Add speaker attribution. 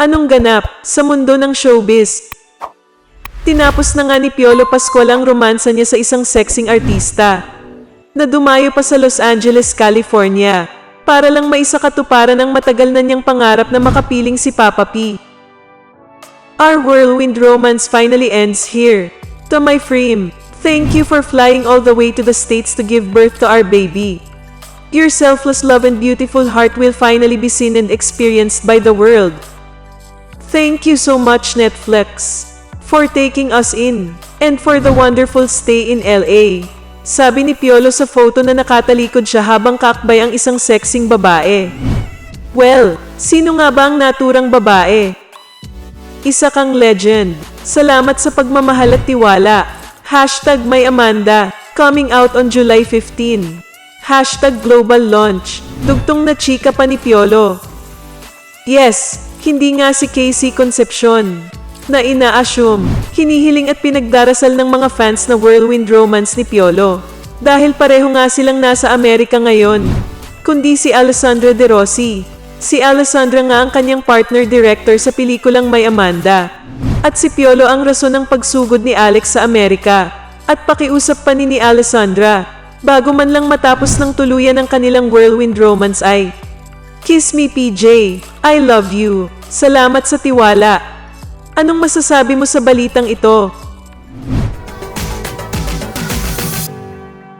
Speaker 1: Anong ganap sa mundo ng showbiz? Tinapos na nga ni Piolo Pascual ang romansa niya sa isang sexing artista na dumayo pa sa Los Angeles, California para lang maisakatuparan ang matagal na niyang pangarap na makapiling si Papa P. Our whirlwind romance finally ends here. To my frame, thank you for flying all the way to the States to give birth to our baby. Your selfless love and beautiful heart will finally be seen and experienced by the world. Thank you so much, Netflix, for taking us in, and for the wonderful stay in LA. Sabi ni Piolo sa photo na nakatalikod siya habang kakbay ang isang sexing babae. Well, sino nga ba ang naturang babae? Isa kang legend. Salamat sa pagmamahal at tiwala. Hashtag may Amanda. Coming out on July 15. Hashtag global launch. Dugtong na chika pa ni Piolo. Yes, hindi nga si Casey Concepcion. Na ina-assume, hinihiling at pinagdarasal ng mga fans na whirlwind romance ni Piolo. Dahil pareho nga silang nasa Amerika ngayon. Kundi si Alessandra De Rossi. Si Alessandra nga ang kanyang partner director sa pelikulang May Amanda. At si Piolo ang rason ng pagsugod ni Alex sa Amerika. At pakiusap pa ni ni Alessandra. Bago man lang matapos ng tuluyan ng kanilang whirlwind romance ay, Kiss me PJ, I love you. Salamat sa tiwala. Anong masasabi mo sa balitang ito?